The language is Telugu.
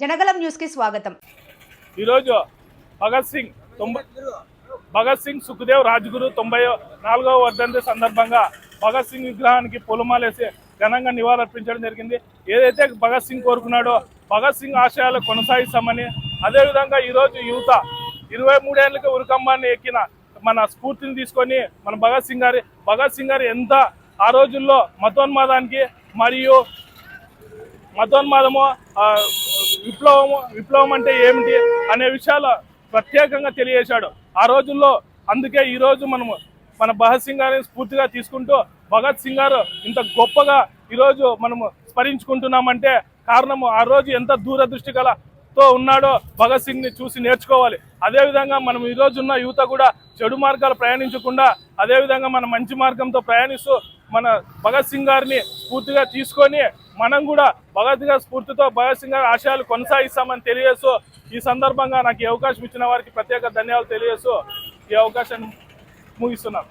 జనగలం న్యూస్కి స్వాగతం. ఈరోజు భగత్ సింగ్ తొంభై భగత్ సింగ్ సుఖదేవ్ రాజ్గురు తొంభై నాలుగవ వర్ధంతి సందర్భంగా భగత్ సింగ్ విగ్రహానికి పొలమాలేసి ఘనంగా నివాళులర్పించడం జరిగింది. ఏదైతే భగత్ సింగ్ కోరుకున్నాడో భగత్ సింగ్ ఆశయాలు కొనసాగిస్తామని అదేవిధంగా ఈరోజు యువత ఇరవై మూడేళ్ళకి ఉరికంబాన్ని ఎక్కిన మన స్ఫూర్తిని తీసుకొని మన భగత్ సింగ్ గారి భగత్ సింగ్ గారు ఎంత ఆ రోజుల్లో మతోన్మాదానికి మరియు మతోన్మాదము విప్లవం విప్లవం అంటే ఏమిటి అనే విషయాలు ప్రత్యేకంగా తెలియజేశాడు. ఆ రోజుల్లో అందుకే ఈ రోజు మనము మన భగత్ సింగ్ గారిని స్ఫూర్తిగా తీసుకుంటూ భగత్ సింగ్ గారు ఇంత గొప్పగా ఈరోజు మనము స్మరించుకుంటున్నామంటే కారణము ఆ రోజు ఎంత దూరదృష్టి గల తో ఉన్నాడో భగత్ సింగ్ని చూసి నేర్చుకోవాలి. అదేవిధంగా మనం ఈరోజు ఉన్న యువత కూడా చెడు మార్గాలు ప్రయాణించకుండా అదేవిధంగా మన మంచి మార్గంతో ప్రయాణిస్తూ మన భగత్ సింగ్ గారిని స్ఫూర్తిగా తీసుకొని మనం కూడా భగత్ గారి స్ఫూర్తితో భగత్ సింగ్ గారి ఆశయాలు కొనసాగిస్తామని తెలియజేస్తూ ఈ సందర్భంగా నాకు ఈ అవకాశం ఇచ్చిన వారికి ప్రత్యేక ధన్యవాదాలు తెలియజేస్తూ ఈ అవకాశాన్ని ముగిస్తున్నాను.